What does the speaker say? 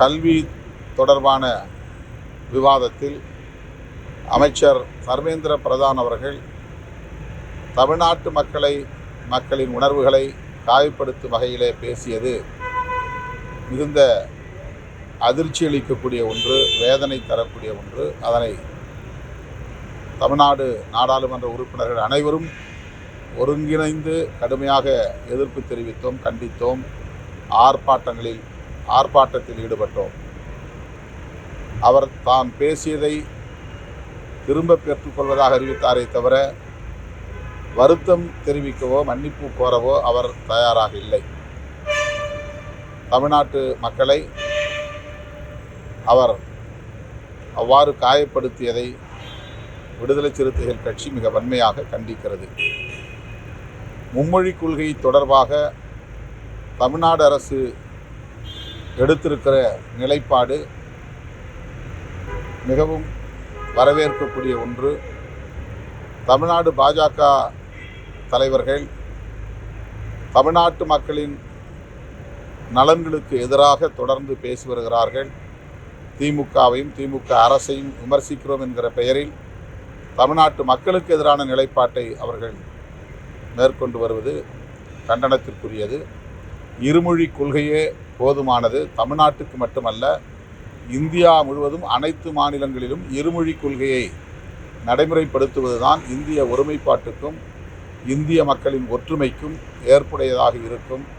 கல்வி தொடர்பான விவாதத்தில் அமைச்சர் தர்மேந்திர பிரதான் அவர்கள் தமிழ்நாட்டு மக்களை மக்களின் உணர்வுகளை காயப்படுத்தும் வகையிலே பேசியது. மிகுந்த அதிர்ச்சி அளிக்கக்கூடிய ஒன்று வேதனை தரக்கூடிய ஒன்று. அதனை தமிழ்நாடு நாடாளுமன்ற உறுப்பினர்கள் அனைவரும் ஒருங்கிணைந்து கடுமையாக எதிர்ப்பு தெரிவித்தோம் கண்டித்தோம். ஆர்ப்பாட்டங்களில் ஆர்ப்பாட்டத்தில் ஈடுபட்டோம். அவர் தான் பேசியதை திரும்ப பெற்றுக்கொள்வதாக அறிவித்தாரே தவிர வருத்தம் தெரிவிக்கவோ மன்னிப்பு கோரவோ அவர் தயாராக இல்லை. தமிழ்நாட்டு மக்களை அவர் அவ்வாறு காயப்படுத்தியதை விடுதலை சிறுத்தைகள் கட்சி மிக வன்மையாக கண்டிக்கிறது. மும்மொழி கொள்கை தொடர்பாக தமிழ்நாடு அரசு எடுத்திருக்கிற நிலைப்பாடு மிகவும் வரவேற்கக்கூடிய ஒன்று. தமிழ்நாடு பாஜக தலைவர்கள் தமிழ்நாட்டு மக்களின் நலன்களுக்கு எதிராக தொடர்ந்து பேசி வருகிறார்கள். திமுகவையும் திமுக அரசையும் விமர்சிக்கிறோம் என்கிற பெயரில் தமிழ்நாட்டு மக்களுக்கு எதிரான நிலைப்பாட்டை அவர்கள் மேற்கொண்டு வருவது கண்டனத்திற்குரியது. இருமொழி கொள்கையே போதுமானது. தமிழ்நாட்டுக்கு மட்டுமல்ல இந்தியா முழுவதும் அனைத்து மாநிலங்களிலும் இருமொழி கொள்கையை நடைமுறைப்படுத்துவதுதான் இந்திய ஒருமைப்பாட்டுக்கும் இந்திய மக்களின் ஒற்றுமைக்கும் ஏற்புடையதாக இருக்கும்.